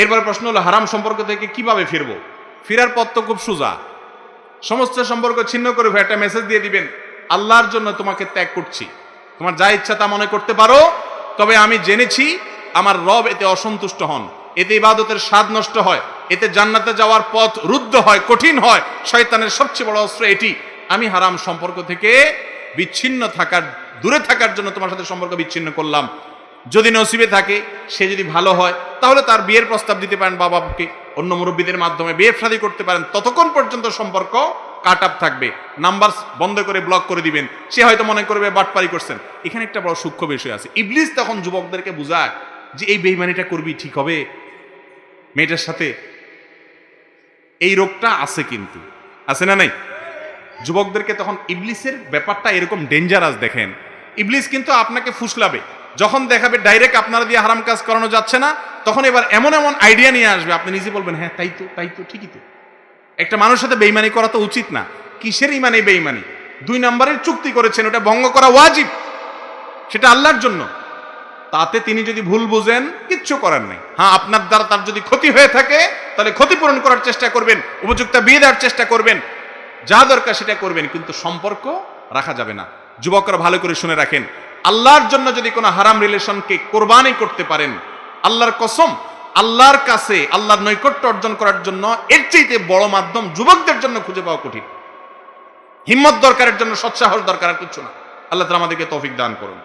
এরপর প্রশ্ন হলো, হারাম সম্পর্ক থেকে কীভাবে ফিরবো? ফিরার পথ তো খুব সোজা। সমস্ত সম্পর্ক ছিন্ন করে একটা মেসেজ দিয়ে দিবেন, আল্লাহর জন্য তোমাকে ত্যাগ করছি। তোমার যা ইচ্ছা তা মনে করতে পারো, তবে আমি জেনেছি আমার রব এতে অসন্তুষ্ট হন, এতে ইবাদতের স্বাদ নষ্ট হয়, এতে জান্নাতে যাওয়ার পথ রুদ্ধ হয়, কঠিন হয়, শয়তানের সবচেয়ে বড় অস্ত্র এটি। আমি হারাম সম্পর্ক থেকে বিচ্ছিন্ন থাকার, দূরে থাকার জন্য তোমার সাথে সম্পর্ক বিচ্ছিন্ন করলাম। যদি নসিবে থাকে, সে যদি ভালো হয় তাহলে তার বিয়ের প্রস্তাব দিতে পারেন বাবাকে। অন্য মুরব্বীদের মাধ্যমে বিয়ে শাদী করতে পারেন। ততক্ষণ পর্যন্ত সম্পর্ক কাট আপ থাকবে। নাম্বার বন্ধ করে ব্লক করে দিবেন। সে হয়তো মনে করবে, বাটপারি করছেন। এখানে একটা বড় সূক্ষ্ম বিষয় আছে। ইবলিস তখন যুবকদেরকে বোঝায় যে, এই বেইমানিটা করবি, ঠিক হবে? মেয়েটার সাথে, এই রোগটা আছে কিন্তু। আছে না নাই? যুবকদেরকে তখন ইবলিসের ব্যাপারটা এরকম ডেঞ্জারাস দেখেন। ইবলিস কিন্তু আপনাকে ফুসলাবে। যখন দেখাবে, ডাইরেক্ট আপনারা দিয়ে হারাম কাজ করানো যাচ্ছে না তখন এবার এমন এমন আইডিয়া নিয়ে আসবে, আপনি নিজে বলবেন হ্যাঁ তাই তো তাই তো, ঠিকই তো। একটা মানুষের সাথে বেইমানি করা তো উচিত না। কিসের ইমানে বেইমানি দুই নম্বরের চুক্তি করেছেন, ওটা ভঙ্গ করা ওয়াজিব। সেটা আল্লাহর জন্য। তাতে তিনি যদি ভুল বুঝেন, কিচ্ছু করার নেই। হ্যাঁ আপনার দ্বারা তার যদি ক্ষতি হয়ে থাকে, তাহলে ক্ষতিপূরণ করার চেষ্টা করবেন, উপযুক্ত বিয়ে দেওয়ার চেষ্টা করবেন। যা দরকার সেটা করবেন, কিন্তু সম্পর্ক রাখা যাবে না। যুবকরা ভালো করে শুনে রাখেন। আল্লাহর জন্য যদি কোনো হারাম রিলেশনকে কোরবানি করতে পারেন আল্লাহর কসম, আল্লাহর কাছে আল্লাহর নৈকট্য অর্জন করার জন্য এর চাইতে বড় মাধ্যম যুবকদের জন্য খুঁজে পাওয়া কঠিন। হিম্মত দরকারের জন্য সৎসাহস দরকার আর কিছু না। আল্লাহ তালা আমাদেরকে তৌফিক দান করুন।